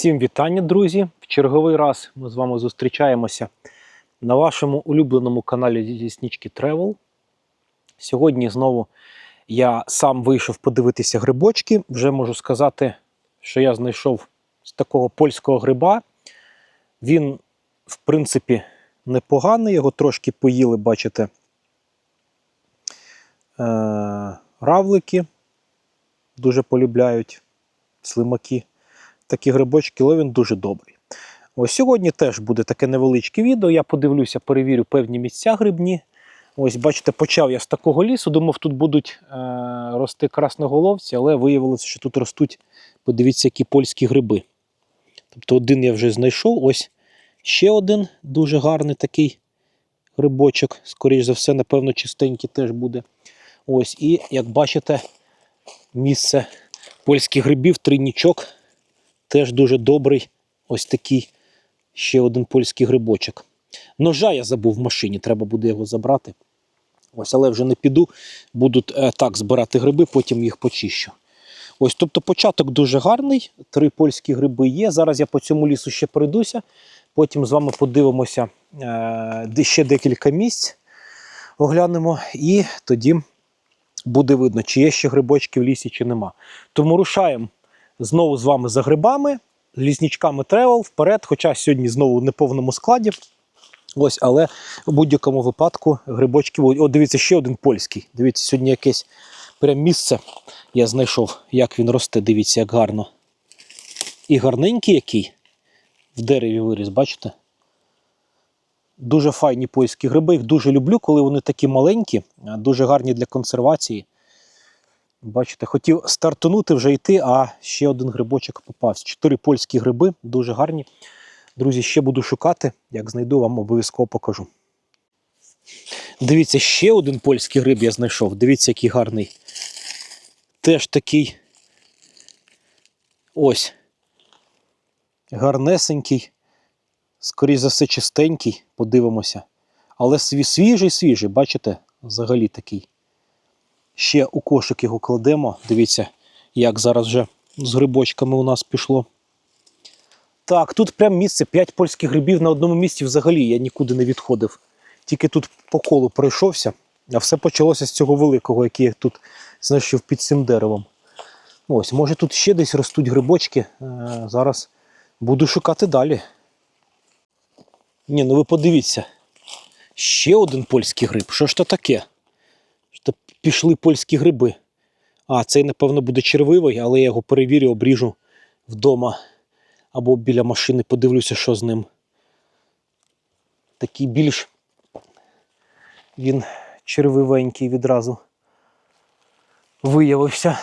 Всім вітання, друзі! В черговий раз ми з вами зустрічаємося на вашому улюбленому каналі Ліснички Travel. Сьогодні знову я сам вийшов подивитися грибочки. Вже можу сказати, що я знайшов з такого польського гриба. Він, в принципі, непоганий, його трошки поїли, бачите, е- равлики дуже полюбляють слимаки такі грибочки, але він дуже добрий. Ось сьогодні теж буде таке невеличке відео. Я подивлюся, перевірю певні місця грибні. Ось, бачите, почав я з такого лісу. Думав, тут будуть е, рости красноголовці, але виявилося, що тут ростуть, подивіться, які польські гриби. Тобто один я вже знайшов. Ось ще один дуже гарний такий грибочок. Скоріше за все, напевно, чистенький теж буде. Ось, і як бачите, місце польських грибів, тринічок. Теж дуже добрий ось такий ще один польський грибочок. Ножа я забув в машині, треба буде його забрати. Ось, але вже не піду. Буду е, так збирати гриби, потім їх почищу. Ось, тобто початок дуже гарний. Три польські гриби є. Зараз я по цьому лісу ще пройдуся. Потім з вами подивимося е, ще декілька місць. Оглянемо, і тоді буде видно, чи є ще грибочки в лісі, чи нема. Тому рушаємо знову з вами за грибами, лісничками тревел вперед. Хоча сьогодні знову в неповному складі. Ось, але в будь-якому випадку грибочки будуть. О, дивіться, ще один польський. Дивіться, сьогодні якесь прям місце я знайшов, як він росте. Дивіться, як гарно. І гарненький який в дереві виріс, бачите? Дуже файні польські гриби. Їх дуже люблю, коли вони такі маленькі, дуже гарні для консервації. Бачите, хотів стартанути вже йти, а ще один грибочок попався. Чотири польські гриби, дуже гарні. Друзі, ще буду шукати. Як знайду, вам обов'язково покажу. Дивіться, ще один польський гриб я знайшов. Дивіться, який гарний. Теж такий ось. Гарнесенький. Скоріше за все, чистенький. Подивимося. Але сві- свіжий, свіжий, бачите, взагалі такий. Ще у кошик його кладемо. Дивіться, як зараз вже з грибочками у нас пішло. Так, тут прям місце 5 польських грибів на одному місці взагалі я нікуди не відходив. Тільки тут по колу пройшовся, а все почалося з цього великого, який я тут знайшов під цим деревом. Ось, може тут ще десь ростуть грибочки. Е, зараз буду шукати далі. Ні, ну ви подивіться. Ще один польський гриб. Що ж то таке? Пішли польські гриби. А, цей, напевно, буде червивий, але я його перевірю, обріжу вдома або біля машини, подивлюся, що з ним. Такий більш він червивенький відразу виявився.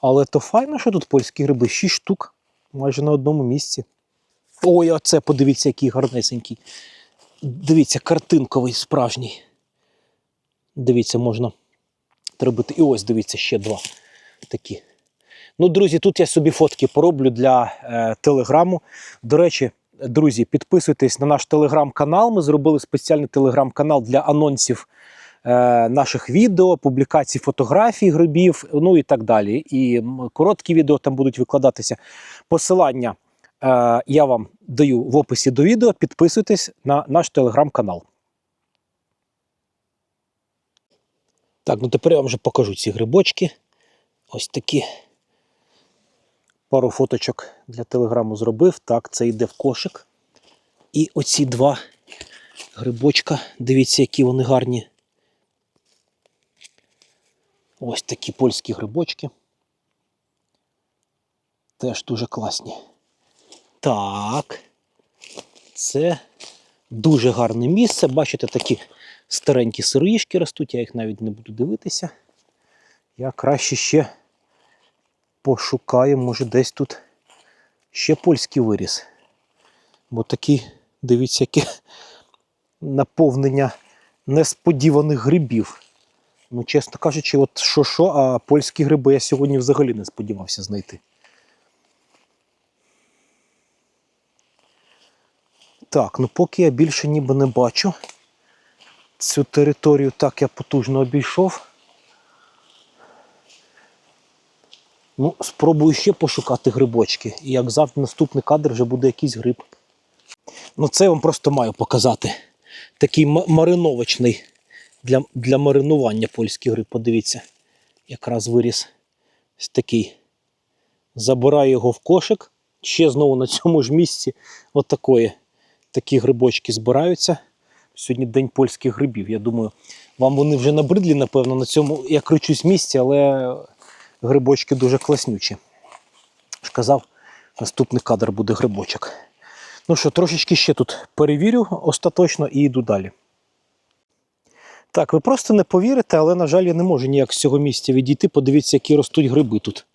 Але то файно, що тут польські гриби. 6 штук майже на одному місці. Ой, оце подивіться, який гарнесенький. Дивіться, картинковий справжній. Дивіться, можна зробити. І ось, дивіться, ще два такі. Ну, друзі, тут я собі фотки пороблю для е, телеграму. До речі, друзі, підписуйтесь на наш телеграм-канал. Ми зробили спеціальний телеграм-канал для анонсів е, наших відео, публікацій фотографій грибів, ну і так далі. І короткі відео там будуть викладатися. Посилання е, я вам даю в описі до відео. Підписуйтесь на наш телеграм-канал. Так, ну тепер я вам вже покажу ці грибочки. Ось такі. Пару фоточок для телеграму зробив. Так, це йде в кошик. І оці два грибочка. Дивіться, які вони гарні. Ось такі польські грибочки. Теж дуже класні. Так. Це дуже гарне місце. Бачите, такі старенькі сироїшки ростуть, я їх навіть не буду дивитися. Я краще ще пошукаю, може десь тут ще польський виріс. Бо такі, дивіться, яке наповнення несподіваних грибів. Ну, чесно кажучи, от що що, а польські гриби я сьогодні взагалі не сподівався знайти. Так, ну поки я більше ніби не бачу. Цю територію так я потужно обійшов. Ну, спробую ще пошукати грибочки. І як завжди наступний кадр вже буде якийсь гриб. Ну, це я вам просто маю показати. Такий мариновочний для, для маринування польський гриб. Подивіться, якраз виріс ось такий. Забираю його в кошик. Ще знову на цьому ж місці. Отакої. Такі грибочки збираються. Сьогодні день польських грибів. Я думаю, вам вони вже набридлі, напевно, на цьому я кричусь місці, але грибочки дуже класнючі. ж казав, наступний кадр буде грибочок. Ну що, трошечки ще тут перевірю остаточно і йду далі. Так, ви просто не повірите, але, на жаль, я не можу ніяк з цього місця відійти. Подивіться, які ростуть гриби тут.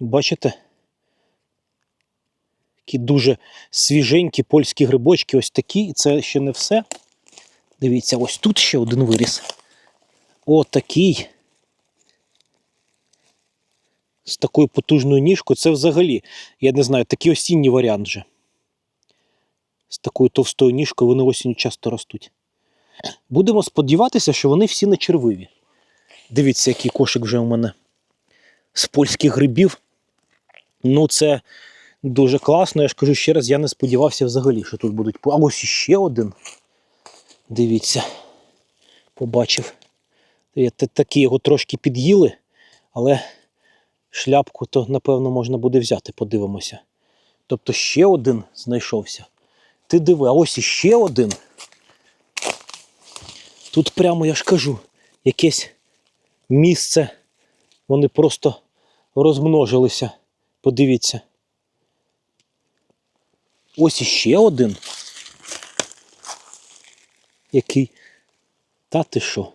Бачите? Такі дуже свіженькі польські грибочки, ось такі, і це ще не все. Дивіться, ось тут ще один виріс. О, такий. З такою потужною ніжкою. Це взагалі, я не знаю, такий осінній варіант вже. З такою товстою ніжкою вони осінню часто ростуть. Будемо сподіватися, що вони всі не червиві. Дивіться, який кошик вже у мене з польських грибів. Ну, це дуже класно. Я ж кажу ще раз, я не сподівався взагалі, що тут будуть. А ось іще один. Дивіться, побачив. Такі його трошки під'їли, але шляпку то, напевно, можна буде взяти, подивимося. Тобто ще один знайшовся. Ти диви, а ось іще один. Тут прямо, я ж кажу, якесь місце. Вони просто розмножилися. Подивіться. Ось іще один. Який. Та ти що?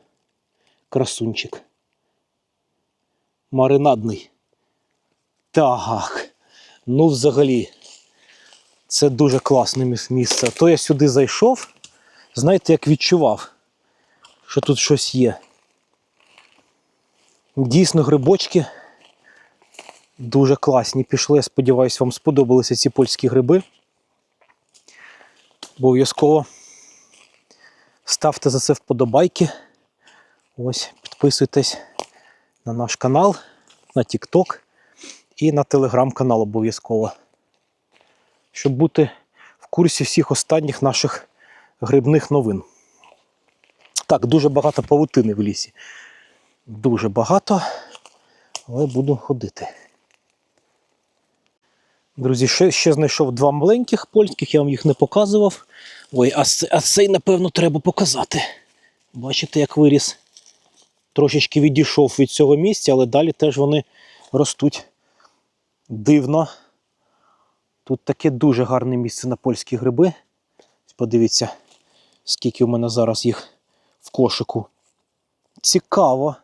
Красунчик. Маринадний. Так. Ну, взагалі, це дуже класне міс- місце. То я сюди зайшов, знаєте, як відчував, що тут щось є. Дійсно, грибочки дуже класні пішли. Я сподіваюся, вам сподобалися ці польські гриби. Обов'язково ставте за це вподобайки. Ось, підписуйтесь на наш канал, на TikTok і на телеграм-канал обов'язково. Щоб бути в курсі всіх останніх наших грибних новин. Так, дуже багато павутини в лісі. Дуже багато, але буду ходити. Друзі, ще, ще знайшов два маленьких польських, я вам їх не показував. Ой, а, а цей, напевно, треба показати. Бачите, як виріс. Трошечки відійшов від цього місця, але далі теж вони ростуть дивно. Тут таке дуже гарне місце на польські гриби. Подивіться, скільки у мене зараз їх в кошику. Цікаво.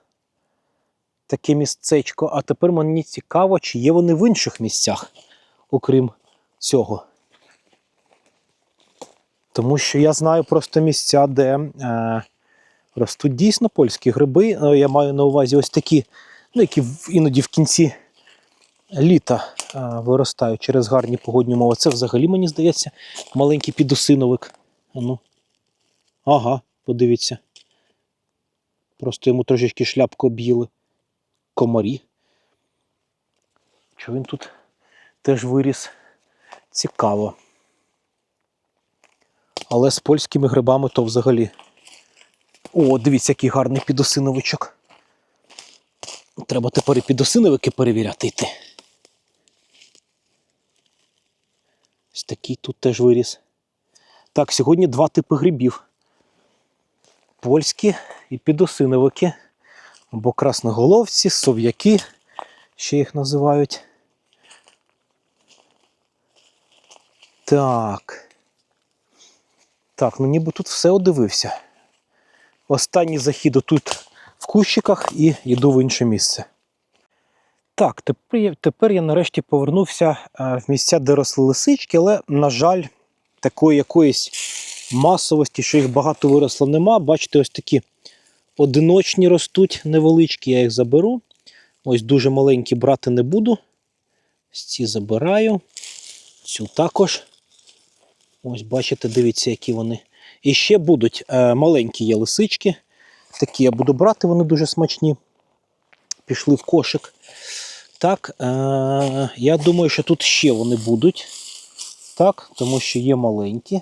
Таке місцечко. А тепер мені цікаво, чи є вони в інших місцях, окрім цього. Тому що я знаю просто місця, де е, ростуть дійсно польські гриби. Е, Я маю на увазі ось такі, ну, які іноді в кінці літа е, виростають через гарні погодні умови. Це взагалі, мені здається, маленький підосиновик. Ну. Ага, подивіться. Просто йому трошечки шляпку об'їли. Комарі. Що він тут теж виріс? Цікаво. Але з польськими грибами то взагалі. О, дивіться, який гарний підосиновичок. Треба тепер і підосиновики перевіряти йти. Ось такий тут теж виріс. Так, сьогодні два типи грибів. Польські і підосиновики. Або красноголовці, сов'яки, ще їх називають. Так. Так, ну ніби тут все одивився. Останній захід отут в кущиках і йду в інше місце. Так, тепер тепер я нарешті повернувся е, в місця, де росли лисички, але, на жаль, такої якоїсь масовості, що їх багато виросло, нема. Бачите, ось такі одиночні ростуть невеличкі, я їх заберу. Ось дуже маленькі брати не буду. Ці забираю. Цю також. Ось, бачите, дивіться, які вони. І ще будуть е, маленькі є лисички. Такі я буду брати, вони дуже смачні. Пішли в кошик. Так, е- я думаю, що тут ще вони будуть. Так, тому що є маленькі.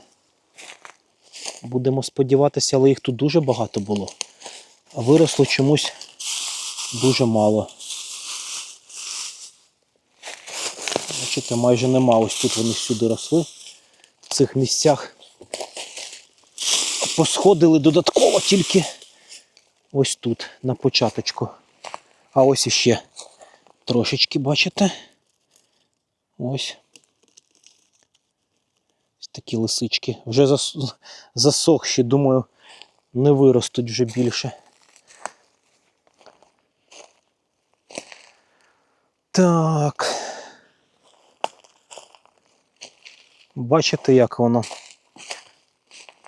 Будемо сподіватися, але їх тут дуже багато було. А виросло чомусь дуже мало. Бачите, майже нема. Ось тут вони всюди росли. Цих місцях посходили додатково тільки ось тут, на початочку. А ось іще трошечки, бачите? Ось. Ось такі лисички. Вже засохші, думаю, не виростуть вже більше. Так. Бачите, як воно?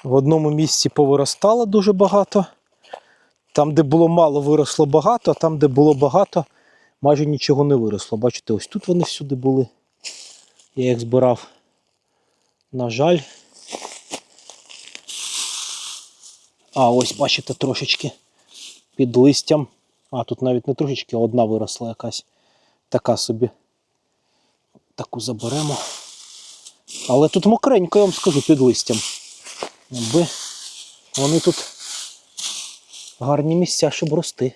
В одному місці повиростало дуже багато. Там, де було мало, виросло багато, а там, де було багато, майже нічого не виросло. Бачите, ось тут вони всюди були. Я їх збирав. На жаль. А, ось бачите, трошечки під листям. А, тут навіть не трошечки, а одна виросла якась. Така собі. Таку заберемо. Але тут мокренько, я вам скажу, під листям. Якби вони тут гарні місця, щоб рости.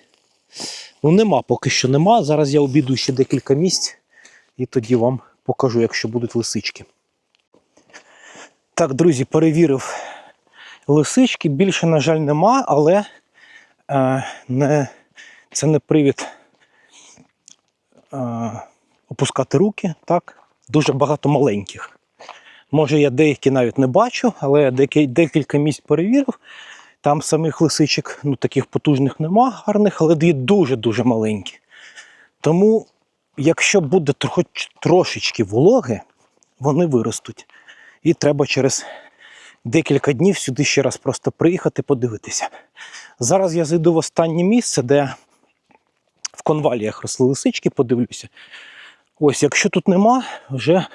Ну, нема, поки що нема. Зараз я обіду ще декілька місць і тоді вам покажу, якщо будуть лисички. Так, друзі, перевірив лисички. Більше, на жаль, нема, але е, не, це не привід е, опускати руки. Так? Дуже багато маленьких. Може, я деякі навіть не бачу, але я декілька місць перевірив. Там самих лисичок ну, таких потужних нема гарних, але є дуже-дуже маленькі. Тому, якщо буде хоч трошечки вологи, вони виростуть. І треба через декілька днів сюди ще раз просто приїхати, подивитися. Зараз я зайду в останнє місце, де в конваліях росли лисички, подивлюся. Ось, якщо тут нема, вже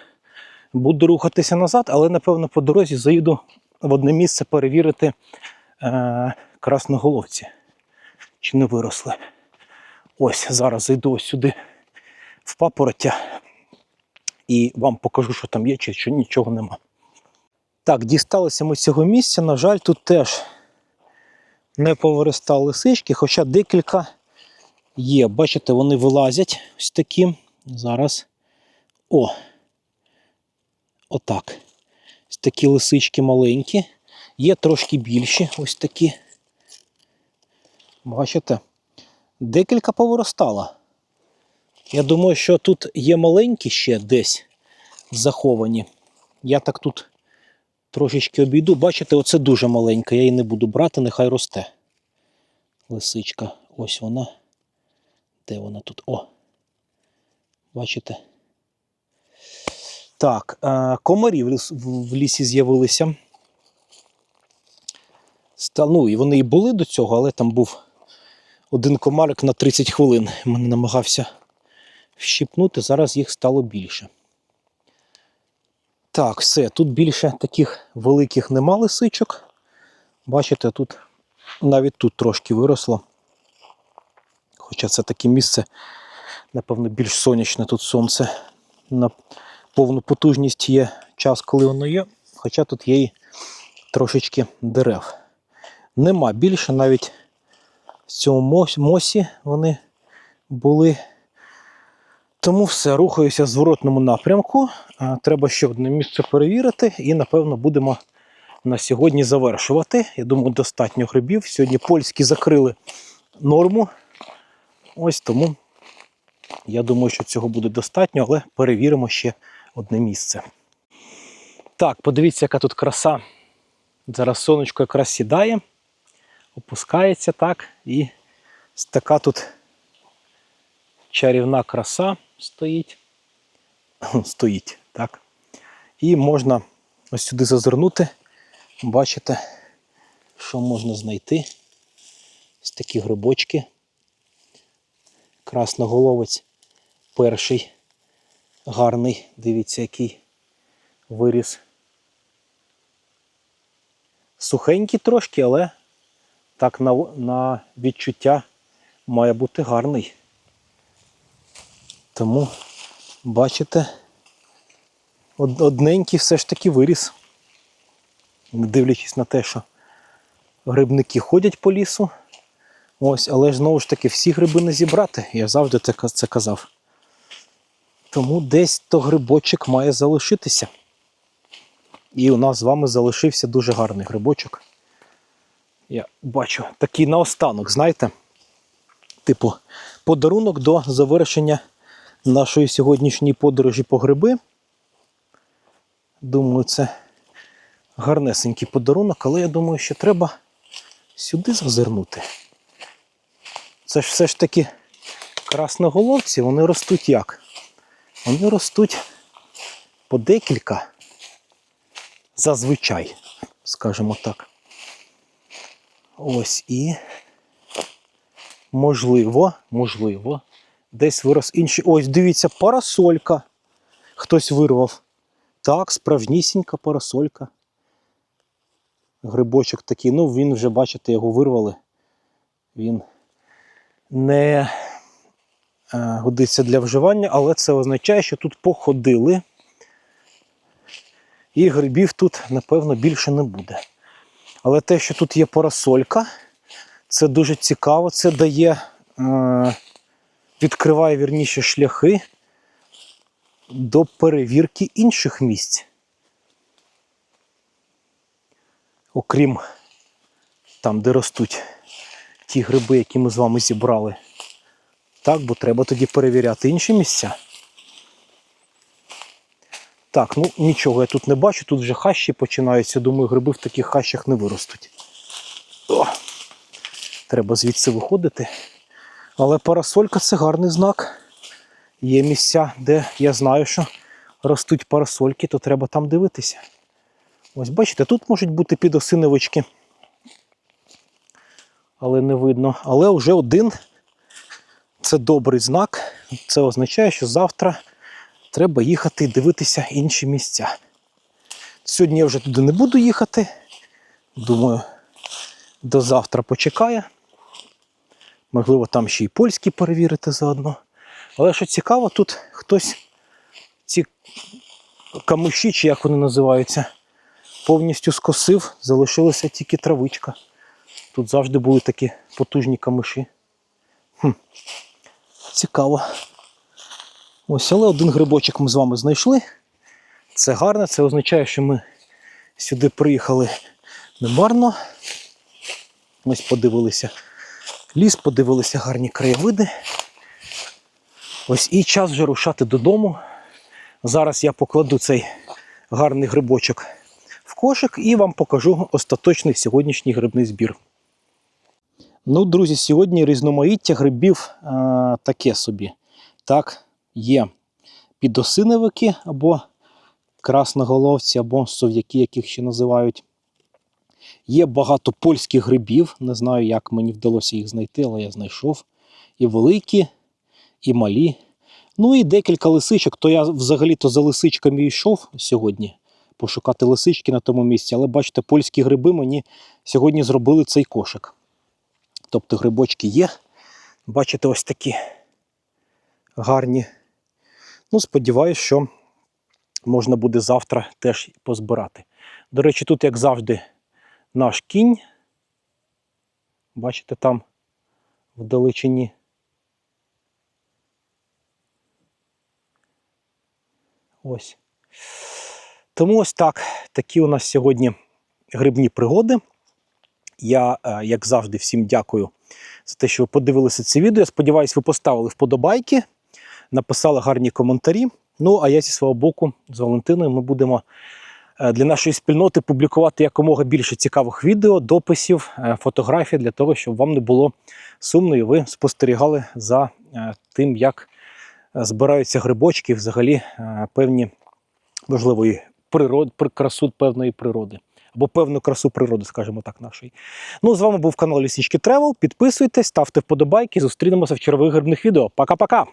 буду рухатися назад, але напевно по дорозі заїду в одне місце перевірити е- красноголовці, чи не виросли. Ось зараз зайду ось сюди в папороття і вам покажу, що там є, чи що нічого нема. Так, дісталися ми цього місця. На жаль, тут теж не повиростали лисички, хоча декілька є. Бачите, вони вилазять ось такі. Зараз. О! Отак. Ось такі лисички маленькі. Є трошки більші, ось такі. Бачите? Декілька повиростало. Я думаю, що тут є маленькі ще десь заховані. Я так тут трошечки обійду. Бачите, оце дуже маленька. Я її не буду брати, нехай росте. Лисичка. Ось вона. Де вона тут? О! Бачите? Так, е, комарі в ліс- в в лісі з'явилися. Ну, і вони і були до цього, але там був один комарик на 30 хвилин. Мене намагався вщипнути, зараз їх стало більше. Так, все, тут більше таких великих нема лисичок. Бачите, тут навіть тут трошки виросло. Хоча це таке місце, напевно, більш сонячне тут сонце. Повну потужність є час, коли воно є, хоча тут є і трошечки дерев. Нема більше, навіть в цьому мосі вони були. Тому все, рухаюся в зворотному напрямку. Треба ще одне місце перевірити, і напевно будемо на сьогодні завершувати. Я думаю, достатньо грибів. Сьогодні польські закрили норму. Ось тому я думаю, що цього буде достатньо, але перевіримо ще одне місце. Так, подивіться, яка тут краса. Зараз сонечко якраз сідає, опускається так, і така тут чарівна краса стоїть. стоїть, так. І можна ось сюди зазирнути. Бачите, що можна знайти. Ось такі грибочки. Красноголовець перший. Гарний, дивіться, який виріс. Сухенький трошки, але так на, на відчуття має бути гарний. Тому, бачите, одненький все ж таки виріс. Не дивлячись на те, що грибники ходять по лісу. Ось, але ж знову ж таки всі гриби не зібрати. Я завжди це казав. Тому десь то грибочок має залишитися. І у нас з вами залишився дуже гарний грибочок. Я бачу такий наостанок, знаєте, типу, подарунок до завершення нашої сьогоднішньої подорожі по гриби. Думаю, це гарнесенький подарунок, але я думаю, що треба сюди зазирнути. Це ж все ж таки красноголовці, вони ростуть як? Вони ростуть по декілька зазвичай, скажімо так. Ось і можливо, можливо, десь вирос інший. Ось, дивіться, парасолька. Хтось вирвав. Так, справжнісінька парасолька. Грибочок такий. Ну, він вже, бачите, його вирвали. Він не годиться для вживання, але це означає, що тут походили. І грибів тут, напевно, більше не буде. Але те, що тут є парасолька, це дуже цікаво. Це дає, е, відкриває вірніше шляхи до перевірки інших місць. Окрім там, де ростуть ті гриби, які ми з вами зібрали. Так, бо треба тоді перевіряти інші місця. Так, ну нічого я тут не бачу, тут вже хащі починаються. Думаю, гриби в таких хащах не виростуть. О, треба звідси виходити. Але парасолька це гарний знак. Є місця, де я знаю, що ростуть парасольки, то треба там дивитися. Ось бачите, тут можуть бути підосиновички. Але не видно. Але вже один це добрий знак. Це означає, що завтра треба їхати і дивитися інші місця. Сьогодні я вже туди не буду їхати. Думаю, до завтра почекає. Можливо, там ще й польські перевірити заодно. Але що цікаво, тут хтось ці камиші, чи як вони називаються, повністю скосив, залишилася тільки травичка. Тут завжди були такі потужні камиші. Хм. Цікаво. Ось, але один грибочок ми з вами знайшли. Це гарно, це означає, що ми сюди приїхали немарно. Ось подивилися ліс, подивилися гарні краєвиди. Ось і час вже рушати додому. Зараз я покладу цей гарний грибочок в кошик і вам покажу остаточний сьогоднішній грибний збір. Ну, друзі, сьогодні різноманіття грибів е, таке собі. Так, є підосиновики або красноголовці, або сов'яки, яких ще називають. Є багато польських грибів. Не знаю, як мені вдалося їх знайти, але я знайшов. І великі, і малі. Ну і декілька лисичок. То я взагалі-то за лисичками йшов сьогодні пошукати лисички на тому місці. Але бачите, польські гриби мені сьогодні зробили цей кошик. Тобто грибочки є. Бачите, ось такі гарні. Ну, сподіваюсь, що можна буде завтра теж позбирати. До речі, тут, як завжди, наш кінь. Бачите, там вдалечині. Ось. Тому ось так. Такі у нас сьогодні грибні пригоди. Я, е, як завжди, всім дякую за те, що ви подивилися це відео. Я сподіваюся, ви поставили вподобайки, написали гарні коментарі. Ну, а я зі свого боку з Валентиною ми будемо е, для нашої спільноти публікувати якомога більше цікавих відео, дописів, е, фотографій для того, щоб вам не було сумно і ви спостерігали за тим, як збираються грибочки, взагалі певні, можливо, і природ, красу певної природи. Або певну красу природи, скажімо так, нашої. Ну, з вами був канал Ліснички Тревел. Підписуйтесь, ставте вподобайки. Зустрінемося в чергових грибних відео. Пока-пока!